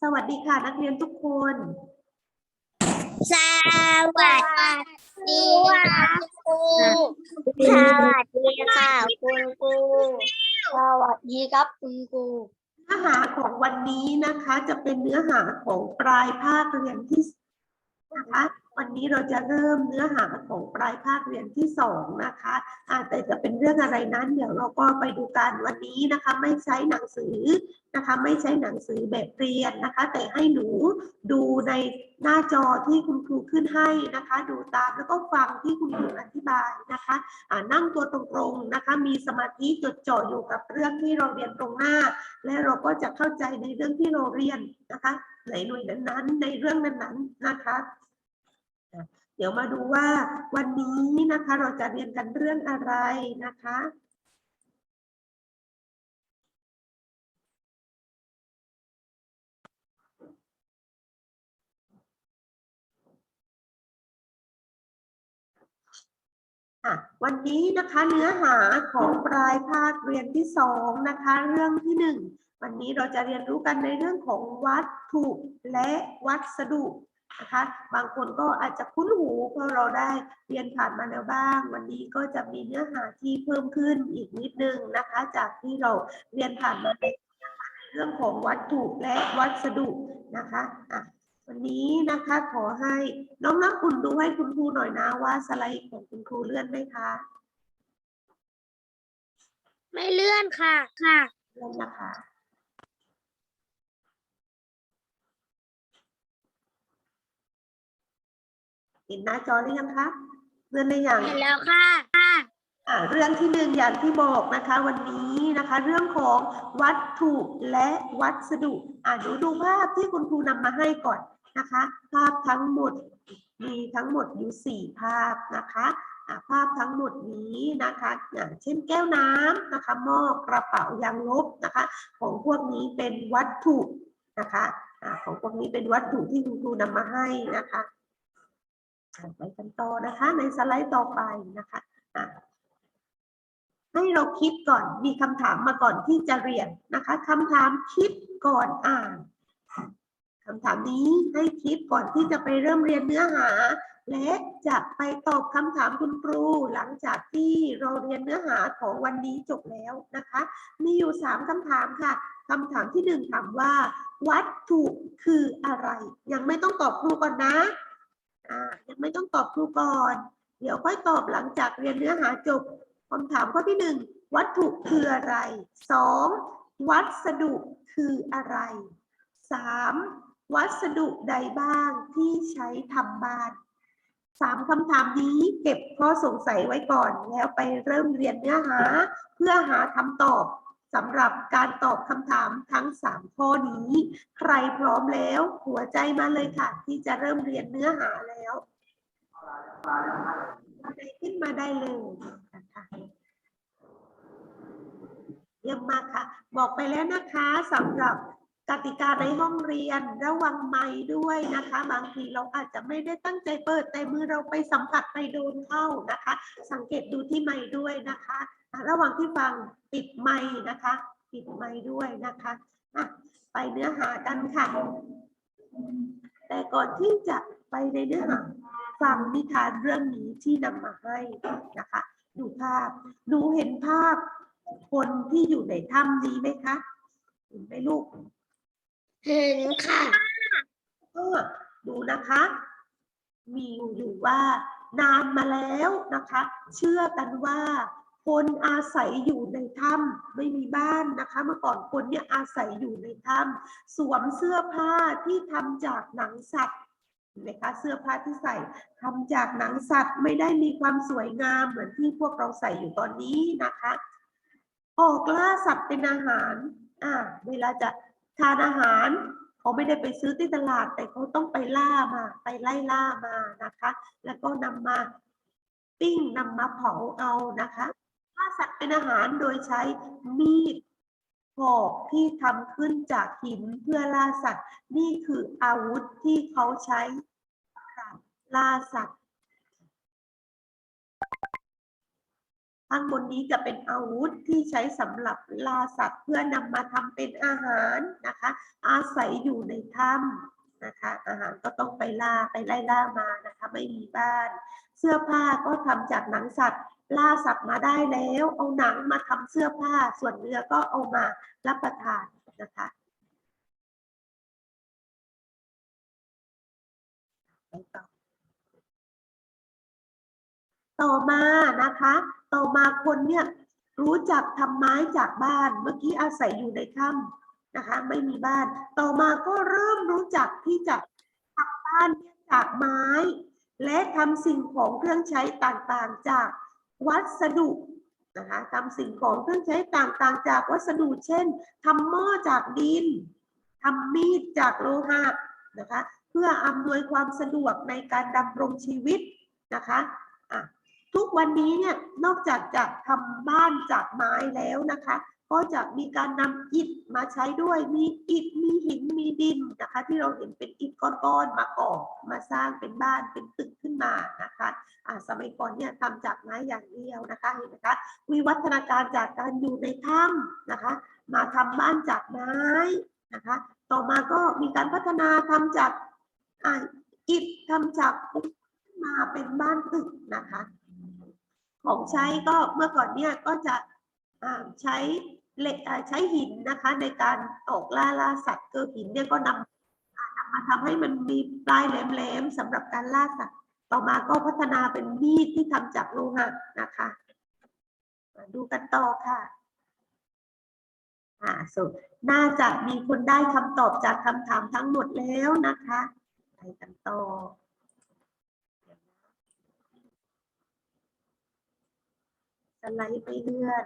สวัสดีค่ะ นักเรียนทุกคน สวัสดีค่ะครูสวัสดีค่ะคุณครูสวัสดีครับคุณครูเนื้อหาของวันนี้นะคะ จะเป็นเนื้อหาของปลายภาคเรียนที่นะคะ วันนี้เราจะเริ่มเนื้อหาของปลายภาคเรียนที่สองนะคะอาแต่จะเป็นเรื่องอะไรนั้น เดี๋ยวเราก็ไปดูกันวันนี้นะคะ ไม่ใช้หนังสือนะคะ ไม่ใช้หนังสือแบบเรียนนะคะ แต่ให้หนูดูในหน้าจอที่คุณครูขึ้นให้นะคะ ดูตามแล้วก็ฟังที่คุณครูอธิบายนะคะอ่านั่งตัวตรงๆนะคะ มีสมาธิจดจ่ออยู่กับเรื่องที่เราเรียนตรงหน้า และเราก็จะเข้าใจในเรื่องที่เราเรียนนะคะในหน่วยนั้นๆ ในเรื่องนั้นๆนะคะ ดี๋ยวมาดูว่าวันนี้นะคะเราจะเรียนกันเรื่องอะไรนะคะอะวันนี้นะคะเนื้อหาของปลายภาคเรียนที่สองนะคะ เรื่องที่หนึ่งวันนี้เราจะเรียนรู้กันในเรื่องของวัตถุและวัสดุ นะคะบางคนก็อาจจะคุ้นหูเพราะเราได้เรียนผ่านมาแล้วบ้าง วันนี้ก็จะมีเนื้อหาที่เพิ่มขึ้นอีกนิดนึงนะคะ จากที่เราเรียนผ่านมาในเรื่องของวัตถุและวัสดุนะคะอะวันนี้นะคะขอให้น้องน้ำอุ่นดูให้คุณครูหน่อยนะว่าสไลด์ของคุณครูเลื่อนไหมคะ ไม่เลื่อนค่ะค่ะเลื่อนนะคะเห็นหน้าจอหรือยังคะเลื่อนได้ยังเห็นแล้วค่ะค่ะอ่าเรื่องที่หนึ่งอย่างที่บอกนะคะ วันนี้นะคะ เรื่องของวัตถุและวัสดุอ่าดูดูภาพที่คุณครูนำมาให้ก่อนนะคะ ภาพทั้งหมดมีทั้งหมดอยู่สี่ภาพนะคะอ่าภาพทั้งหมดนี้นะคะอย่างเช่นแก้วน้ำนะคะหม้อกระเป๋ายางลบนะคะ ของพวกนี้เป็นวัตถุนะคะอ่าของพวกนี้เป็นวัตถุที่คุณครูนำมาให้นะคะอ่า ไปกันต่อนะคะในสไลด์ต่อไปนะคะให้เราคิดก่อนมีคำถามมาก่อนที่จะเรียนนะคะคำถามคิดก่อนอ่านคำถามนี้ให้คิดก่อนที่จะไปเริ่มเรียนเนื้อหา และจะไปตอบคำถามคุณครู หลังจากที่เราเรียนเนื้อหาของวันนี้จบแล้วนะคะ มีอยู่สามคำถามค่ะคำถามที่หนึ่งถามว่า วัตถุคืออะไร ยังไม่ต้องตอบครูก่อนนะ อ่ไม่ต้องตอบครูก่อน เดี๋ยวค่อยตอบหลังจากเรียนเนื้อหาจบคำถามข้อที่หนึ่งวัตถุคืออะไรสองวัสดุคืออะไรสามวัสดุใดบ้างที่ใช้ทำบ้านสามคำถามนี้เก็บข้อสงสัยไว้ก่อน แล้วไปเริ่มเรียนเนื้อหา เพื่อหาคำตอบสำหรับการตอบคำถามทั้งสามข้อนี้ ใครพร้อมแล้ว หัวใจมาเลยค่ะ ที่จะเริ่มเรียนเนื้อหาแล้ว ขึ้นมาได้เลยนะคะเยี่ยมมากค่ะ บอกไปแล้วนะคะสำหรับกติกาในห้องเรียนระวังไม้ด้วยนะคะ บางทีเราอาจจะไม่ได้ตั้งใจเปิดแต่มือเราไปสัมผัสไปโดนเข้านะคะ สังเกตดูที่ไม้ด้วยนะคะ ระหว่างที่ฟังปิดไม้นะคะ ปิดไม้ด้วยนะคะะไปเนื้อหากันค่ะ แต่ก่อนที่จะไปในเนื้อหา ฟังนิทานเรื่องนี้ที่นำมาให้นะคะ ดูภาพดูเห็นภาพคนที่อยู่ในถ้ำนี้ไหมคะเห็นไหมลูกเห็นค่ะก็ดูนะคะ มีอยู่ว่านานมาแล้วนะคะ เชื่อกันว่าคนอาศัยอยู่ในถ้ำไม่มีบ้านนะคะ เมื่อก่อนคนเนี่ยอาศัยอยู่ในถ้ำสวมเสื้อผ้าที่ทำจากหนังสัตว์เห็ นไหมคะเสื้อผ้าที่ใส่ทำจากหนังสัตว์ไม่ได้มีความสวยงามเหมือนที่พวกเราใส่อยู่ตอนนี้นะคะ ออกล่าสัตว์เป็นอาหารอ่าเวลาจะทานอาหารเขาไม่ได้ไปซื้อที่ตลาด แต่เขาต้องไปล่ามา ไปไล่ล่ามานะคะ แล้วก็นำมาปิ้งนำมาเผาเอานะคะล่าสัตว์เป็นอาหารโดยใช้มีด หอกที่ทำขึ้นจากหินเพื่อล่าสัตว์ นี่คืออาวุธที่เขาใช้ล่าสัตว์ข้างบนนี้จะเป็นอาวุธที่ใช้สำหรับล่าสัตว์ เพื่อนำมาทำเป็นอาหารนะคะ อาศัยอยู่ในถ้ำนะคะ อาหารก็ต้องไปล่าไปไล่ล่ามานะคะ ไม่มีบ้าน เสื้อผ้าก็ทำจากหนังสัตว์ ล่าสัตว์มาได้แล้ว เอาหนังมาทำเสื้อผ้า ส่วนเนื้อก็เอามารับประทานนะคะไปต่อต่อมานะคะ ต่อมาคนเนี่ยรู้จักทำไม้จากบ้านเมื่อกี้อาศัยอยู่ในถ้ำนะคะ ไม่มีบ้าน ต่อมาก็เริ่มรู้จักที่จะทำบ้านจากไม้ และทำสิ่งของเครื่องใช้ต่างๆจาก วัสดุนะคะทำสิ่งของเครื่องใช้ต่างๆ จากวัสดุเช่นทำหม้อจากดินทำมีดจากโลหะนะคะ เพื่ออำนวยความสะดวกในการดำรงชีวิตนะคะะทุกวันนี้เนี่ยนอกจากจะทำบ้านจากไม้แล้วนะคะ ก็จะมีการนำอิฐมาใช้ด้วย มีอิฐ มีหิน มีดินนะคะ ที่เราเห็นเป็นอิฐก้อนๆมาก่อมาสร้างเป็นบ้านเป็นตึกขึ้นมานะคะอ่าสมัยก่อนเนี่ยทำจากไม้อย่างเดียวนะคะเห็นไหมคะวิวัฒนาการจากการอยู่ในถ้ำนะคะ มาทำบ้านจากไม้นะคะ ต่อมาก็มีการพัฒนาทำจากอิฐทำจากปูมาเป็นบ้านตึกนะคะ ของใช้ก็เมื่อก่อนเนี่ยก็จะใช้ เหล็กใช้หินนะคะ ในการออกล่าล่าสัตว์เกอหินเนี่ยก็นำอ่านำมาทำให้มันมีปลายแหลมๆสำหรับการล่าสัตว์ ต่อมาก็พัฒนาเป็นมีดที่ทำจากโลหะนะคะมาดูกันต่อค่ะอ่าสุดน่าจะมีคนได้คำตอบจากคำถามทั้งหมดแล้วนะคะไปกันต่อสไลด์ไปเรื่อย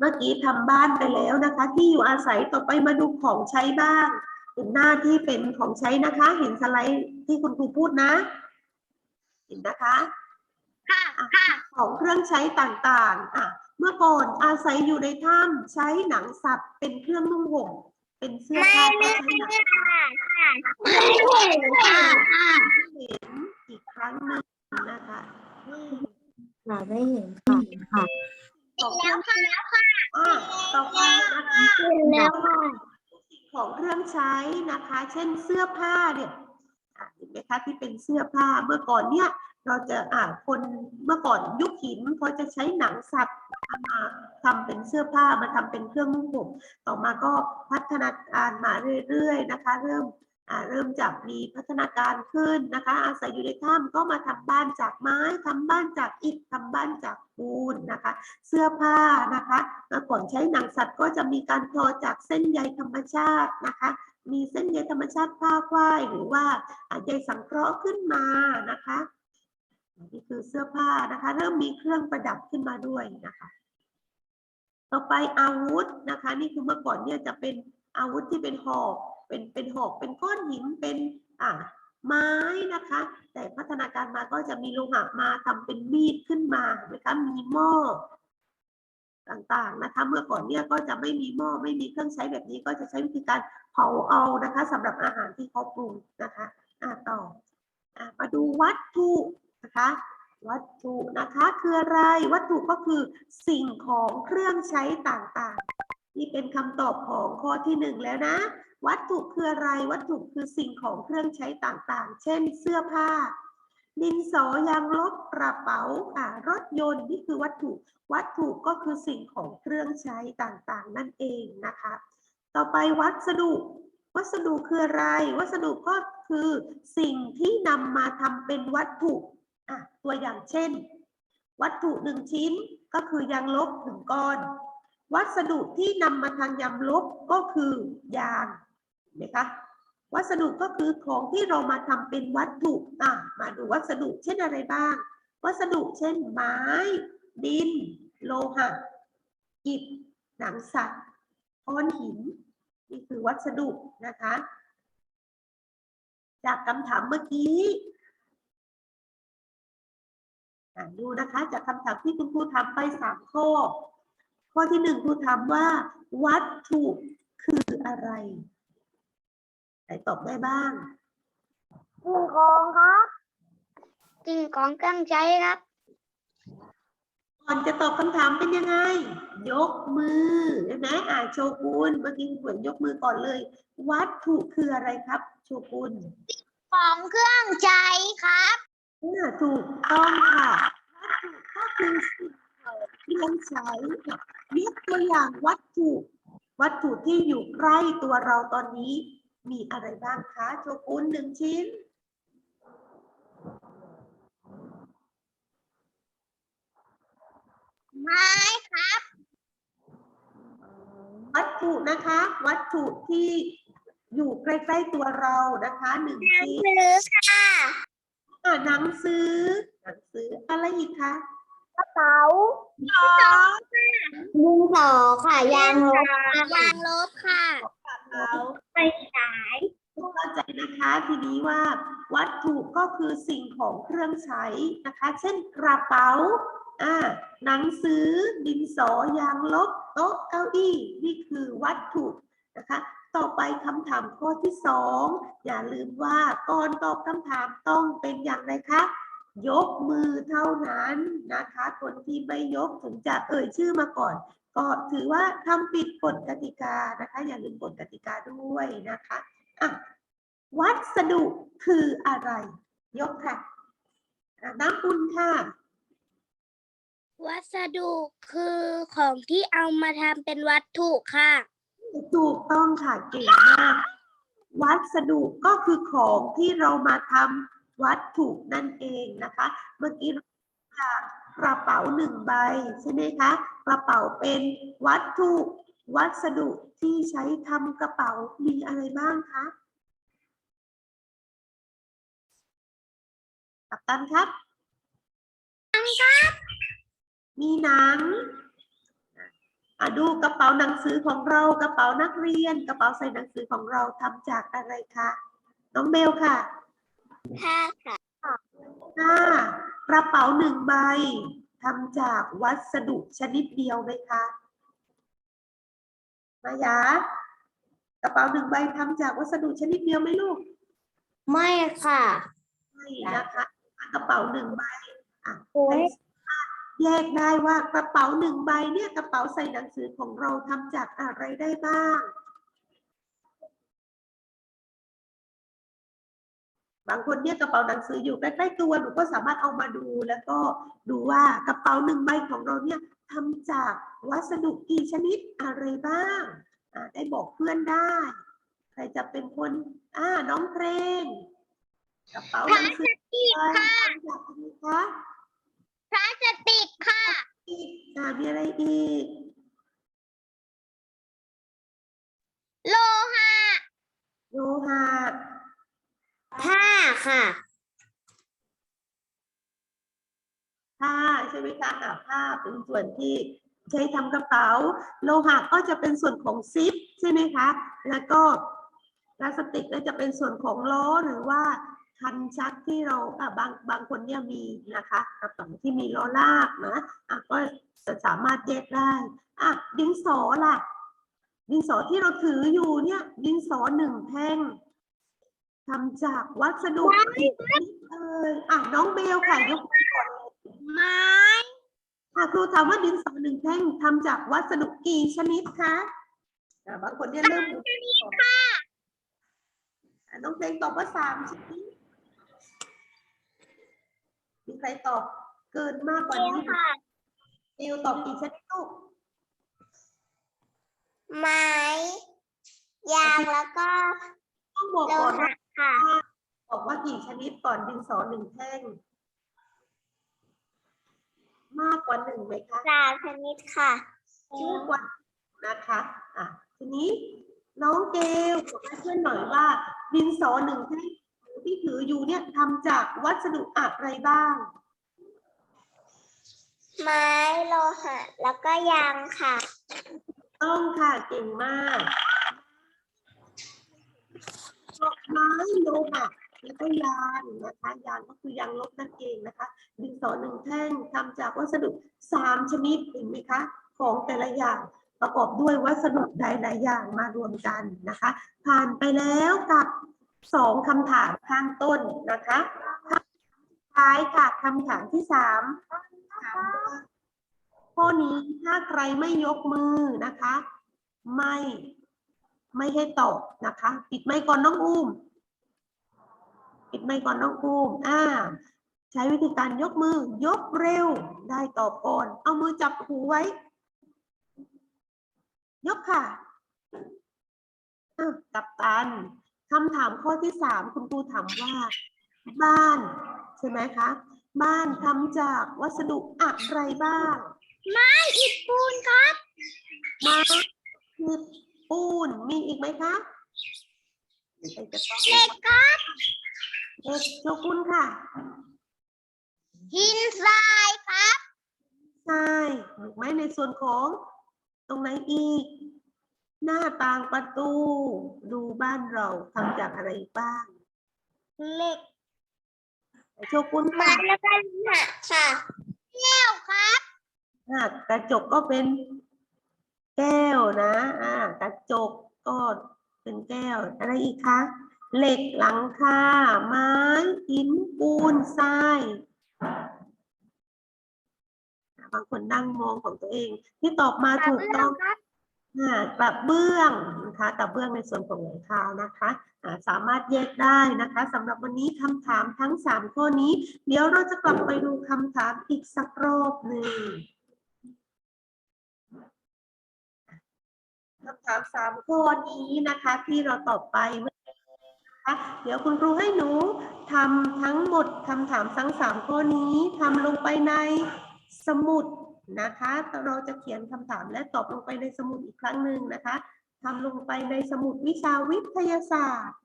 เมื่อกี้ทำบ้านไปแล้วนะคะ ที่อยู่อาศัยต่อไปมาดูของใช้บ้างเห็นหน้าที่เป็นของใช้นะคะ เห็นสไลด์ที่คุณครูพูดนะ เห็นนะคะค่ะค่ะของเครื่องใช้ต่างๆอะเมื่อก่อนอาศัยอยู่ในถ้ำใช้หนังสัตว์เป็นเครื่องนุ่งห่มเป็นเสื้อไม่ผ้าไม่ก็ใช้หนังค่ะค่ะไม่เห็นค่ะค่ะเห็นอีกครั้งหนึ่งนะคะเราได้เห็นค่ะ ค่ะแล้วค่ะแล้วค่ะอะต่อไปนะคะแล้วค่ะของเครื่องใช้นะคะ เช่นเสื้อผ้าเนี่ยอะเห็นไหมคะที่เป็นเสื้อผ้าเมื่อก่อนเนี่ย เราจะอ่าคนเมื่อก่อนยุคหินเขาจะใช้หนังสัตว์มาทำเป็นเสื้อผ้ามาทำเป็นเครื่องนุ่งห่มต่อมาก็พัฒนาการมาเรื่อยๆนะคะ เริ่ม เริ่มจากมีพัฒนาการขึ้นนะคะ อาศัยอยู่ในถ้ำก็มาทำบ้านจากไม้ทำบ้านจากอิฐทำบ้านจากปูนนะคะ เสื้อผ้านะคะเมื่อก่อนใช้หนังสัตว์ก็จะมีการทอจากเส้นใยธรรมชาตินะคะ มีเส้นใยธรรมชาติผ้าฝ้ายหรือว่าใยสังเคราะห์ขึ้นมานะคะนี่คือเสื้อผ้านะคะ เริ่มมีเครื่องประดับขึ้นมาด้วยนะคะ ต่อไปอาวุธนะคะ นี่คือเมื่อก่อนเนี่ยจะเป็นอาวุธที่เป็นหอก เป็นเป็นหอกเป็นก้อนหินเป็นอ่าไม้นะคะ แต่พัฒนาการมาก็จะมีโลหะมาทำเป็นมีดขึ้นมานะคะมีหม้อต่างๆนะคะ เมื่อก่อนเนี่ยก็จะไม่มีหม้อไม่มีเครื่องใช้แบบนี้ก็จะใช้วิธีการเผาเอานะคะสำหรับอาหารที่เขาปรุงนะคะอ่าต่ออามาดูวัตถุนะคะวัตถุนะคะคืออะไรวัตถุก็คือสิ่งของเครื่องใช้ต่างๆ นี่เป็นคำตอบของข้อที่หนึ่งแล้วนะ วัตถุคืออะไร วัตถุคือสิ่งของเครื่องใช้ต่างๆ เช่น เสื้อผ้า ดินสอยางลบกระเป๋าอ่ารถยนต์นี่คือวัตถุ วัตถุก็คือสิ่งของเครื่องใช้ต่างๆ นั่นเองนะคะ ต่อไปวัสดุ วัสดุคืออะไร วัสดุก็คือสิ่งที่นำมาทำเป็นวัตถุอะตัวอย่างเช่น วัตถุหนึ่งชิ้นก็คือยางลบหนึ่งก้อนวัสดุที่นำมาทางยางลบก็คือยาง นไหมคะวัสดุก็คือของที่เรามาทำเป็นวัตถุอะมาดูวัสดุเช่นอะไรบ้าง วัสดุเช่นไม้ ดิน โลหะอิฐหนังสัตว์ก้อนหิน นี่คือวัสดุนะคะ จากคำถามเมื่อกี้ดูนะคะจากคำถามที่คุณครูทำไปสามข้อ ข้อที่หนึ่งครูถามว่า วัตถุคืออะไร ครตอบได้บ้าง สิ่งของครับสิ่งของเครื่องใช้ครับ ก่อนจะตอบคำถามเป็นยังไง ยกมือใช่ไหมอ่าโชกุนเมื่อกี้คุณเหมือนยกมือก่อนเลย วัตถุคืออะไรครับ โชกุนของเครื่องใช้ครับอ่าถูกต้องค่ะวัตถุก็คือสิ่งของที่เราใช้ยกตัวอย่างวัตถุ วัตถุที่อยู่ใกล้ตัวเราตอนนี้ มีอะไรบ้างคะโชกุนหนึ่งชิ้น ไม้ครับ วัตถุนะคะ วัตถุที่อยู่ใกล้ๆตัวเรานะคะหนึ่งชิ้นหรือค่ะอ่าหนังสือหนังสืออะไรอีกคะกระเป๋าสองดินสอค่ะยางลบยางลบค่ะ ไปฉายเข้าใจนะคะทีนี้ว่าวัตถุก็คือสิ่งของเครื่องใช้นะคะ เช่นกระเป๋าอ่าหนังสือดินสอยางลบโต๊ะเก้าอี้นี่คือวัตถุนะคะ ต่อไปคำถามข้อที่สองอย่าลืมว่าก่อนตอบคำถามต้องเป็นอย่างไรคะยกมือเท่านั้นนะคะ คนที่ไม่ยกถึงจะเอ่ยชื่อมาก่อน ก็ถือว่าทำผิดกฎกติกานะคะ อย่าลืมกฎกติกาด้วยนะคะอะวัสดุคืออะไร ยกค่ะอะน้ำอุ่นค่ะ วัสดุคือของที่เอามาทำเป็นวัตถุค่ะถูกต้องค่ะเก่งมาก วัสดุก็คือของที่เรามาทำวัตถุนั่นเองนะคะ เมื่อกี้เราจา กกระเป๋าหนึ่งใบใช่ไหมคะ กระเป๋าเป็นวัตถุวัสดุที่ใช้ทำกระเป๋ามีอะไรบ้างคะกัปตันครับมีหนังอะดูกระเป๋าหนังสือของเรากระเป๋านักเรียน กระเป๋าใส่หนังสือของเราทำจากอะไรคะน้องเบลค่ะผ้าค่ะ ห้ากระเป๋าหนึ่งใบทำจากวัสดุชนิดเดียวไหมคะ มายา กระเป๋าหนึ่งใบทำจากวัสดุชนิดเดียวไหมลูก ไม่ค่ะไม่นะคะกระเป๋าหนึ่งใบอะโอ้ยให้สามารถแยกได้ว่ากระเป๋าหนึ่งใบเนี่ยกระเป๋าใส่หนังสือของเราทำจากอะไรได้บ้าง บางคนเนี่ยกระเป๋าหนังสืออยู่ใกล้ๆตัวหนูก็สามารถเอามาดูแล้วก็ดูว่ากระเป๋าหนึ่งใบของเราเนี่ยทำจากวัสดุกี่ชนิดอะไรบ้างอ่าได้บอกเพื่อนได้ ใครจะเป็นคนอ่าน้องเพลงกระเป๋าหนังสืออีกค่ะทำจากอะไรคะพลาสติกค่ะอ่ามีอะไรอีกโลหะโลหะ ผ้าค่ะผ้าใช่ไหมคะอ่าผ้าเป็นส่วนที่ใช้ทำกระเป๋า โลหะก็จะเป็นส่วนของซิปใช่ไหมคะ แล้วก็พลาสติกก็จะเป็นส่วนของล้อหรือว่าคันชักที่เราอะบางบางคนเนี่ยมีนะคะกระเป๋าที่มีล้อลากนะอะก็จะสามารถแยกได้อะดินสอล่ะ ดินสอที่เราถืออยู่เนี่ย ดินสอหนึ่งแท่ง ทำจากวัสดุกี่ชนิดเอ่ยอะน้องเบลค่ะยกมือก่อนเลยไม้ค่ะครูถามว่าดินสอหนึ่งแท่งทำจากวัสดุกี่ชนิดคะอะบางคนเนี่ยเริ่มชนิดค่ะน้องเพลงตอบว่าสามชนิดมีใครตอบเกินมากกว่านี้นิวตอบกี่ชนิดลูกไม้ยางแล้วก็ต้องบอกโลก่อนหะว่า ค่ะบอกว่ากี่ชนิดก่อนดินสอหนึ่งแท่ง มากกว่าหนึ่งไหมคะสามชนิดค่ะชื่อกว่านะคะอะทีนี้น้องเกลบอกให้เพื่อนหน่อยว่า ดินสอหนึ่งแท่งที่ถืออยู่เนี่ยทำจากวัสดุอะไรบ้าง ไม้โลหะแล้วก็ยางค่ะ ต้องค่ะเก่งมาก ไม้โลหะแล้วก็ยางนะคะยางก็คือยางลบนั่นเองนะคะ ดินสอหนึ่งแท่งทำจากวัสดุสามชนิดเห็นไหมคะของแต่ละอย่างประกอบด้วยวัสดุหลายๆอย่างมารวมกันนะคะ ผ่านไปแล้วกับสองคำถามข้างต้นนะคะท้ายค่ะคำถามที่สามข้อนี้ถ้าใครไม่ยกมือนะคะ ไม่ ไม่ให้ตอบนะคะ ปิดไมค์ก่อนน้องอุ้มปิดไมค์ก่อนน้องอุ้มอ่า ใช้วิธีการยกมือยกเร็วได้ตอบก่อนเอามือจับหูไว้ ยกค่ะอะกับตันคำถามข้อที่สามคุณครูถามว่า บ้าน ใช่ไหมคะ บ้านทำจากวัสดุอะไรบ้างอิฐปูนครับไม้คือ ปูนมีอีกไหมคะใครจะตอบเหล็กครับเอกโชกุนค่ะหินทรายครับใช่ถูกไหมในส่วนของ ตรงไหนอีก หน้าต่างประตู ดูบ้านเราทำจากอะไรบ้างเหล็กโชกุนไม้ค่ะแล้วก็หนักค่ะแก้วครับอ่ากระจกก็เป็น แก้วนะอ่ากระจกก็เป็นแก้ว อะไรอีกคะ เหล็กหลังคาไม้หินปูนทรายอะบางคนนั่งมองของตัวเอง ที่ตอบมาถูกต้องครับอ่ากระเบื้องนะคะกระเบื้องในส่วนของหลังคานะคะอ่าสามารถแยกได้นะคะสำหรับวันนี้คำถามทั้งสามข้อนี้ เดี๋ยวเราจะกลับไปดูคำถามอีกสักรอบหนึ่ง คำถามสามข้อนี้นะคะ ที่เราตอบไปเมื่อกี้นะคะเดี๋ยวคุณครูให้หนูทำทั้งหมดคำถามทั้งสามข้อนี้ทำลงไปในสมุดนะคะ เราจะเขียนคำถามและตอบลงไปในสมุดอีกครั้งหนึ่งนะคะทำลงไปในสมุดวิชาวิทยาศาสตร์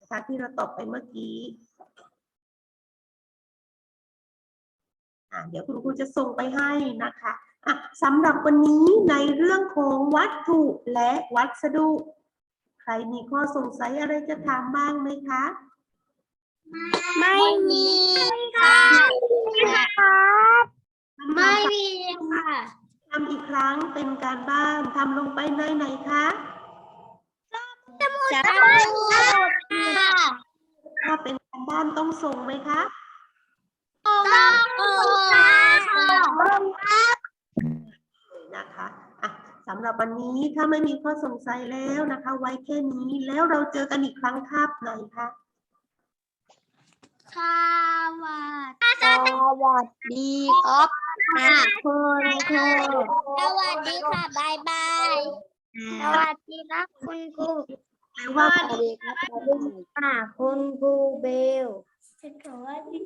นะคะที่เราตอบไปเมื่อกี้เดี๋ยวคุณครูจะส่งไปให้นะคะ อะสำหรับวันนี้ในเรื่องของวัตถุและวัสดุ ใครมีข้อสงสัยอะไรจะถามบ้างไหมคะ ไม่มีค่ะครับไม่มีค่ะทำอีกครั้งเป็นการบ้านทำลงไปในไหนคะจะพูดค่ะถ้าเป็นการบ้านต้องส่งไหมคะต้องค่ะต้องครับนะคะอะ สำหรับวันนี้ถ้าไม่มีข้อสงสัยแล้วนะคะ ไว้แค่นี้แล้วเราเจอกันอีกครั้งคาบไหนคะค่ะสวัสดีครับคุณครูสวัสดีค่ะบายบายสวัสดีครับคุณครูแปลว่าสวัสดีครับค่ะคุณครูเบลสวัสดี